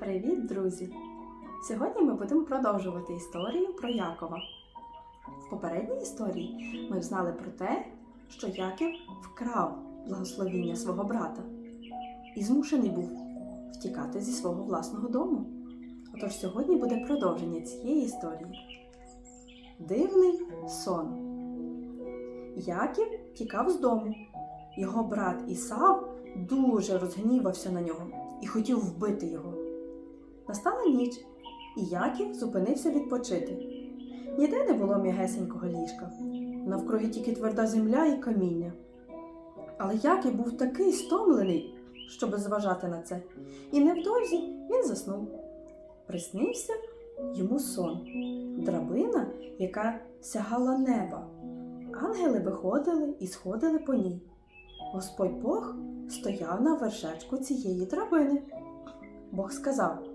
Привіт, друзі! Сьогодні ми будемо продовжувати історію про Якова. В попередній історії ми знали про те, що Яків вкрав благословіння свого брата і змушений був втікати зі свого власного дому. Отож сьогодні буде продовження цієї історії. Дивний сон. Яків тікав з дому. Його брат Ісав дуже розгнівався на нього і хотів вбити його. Настала ніч, і Яків зупинився відпочити. Ніде не було м'ягесенького ліжка, навкруги тільки тверда земля і каміння. Але Яків був такий стомлений, щоби зважати на це, і невдовзі він заснув. Приснився йому сон, драбина, яка сягала неба. Ангели виходили і сходили по ній. Господь Бог стояв на вершечку цієї драбини. Бог сказав: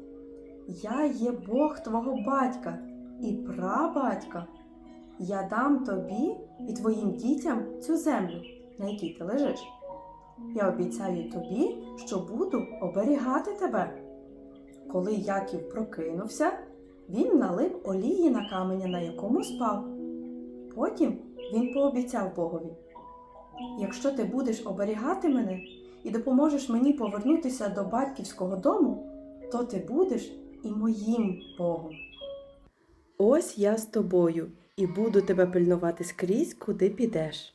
Я є Бог твого батька і прабатька. Я дам тобі і твоїм дітям цю землю, на якій ти лежиш. Я обіцяю тобі, що буду оберігати тебе. Коли Яків прокинувся, він налив олії на каменя, на якому спав. Потім він пообіцяв Богові: Якщо ти будеш оберігати мене і допоможеш мені повернутися до батьківського дому, то ти будеш і моїм Богом. Ось я з тобою і буду тебе пильнувати скрізь, куди підеш.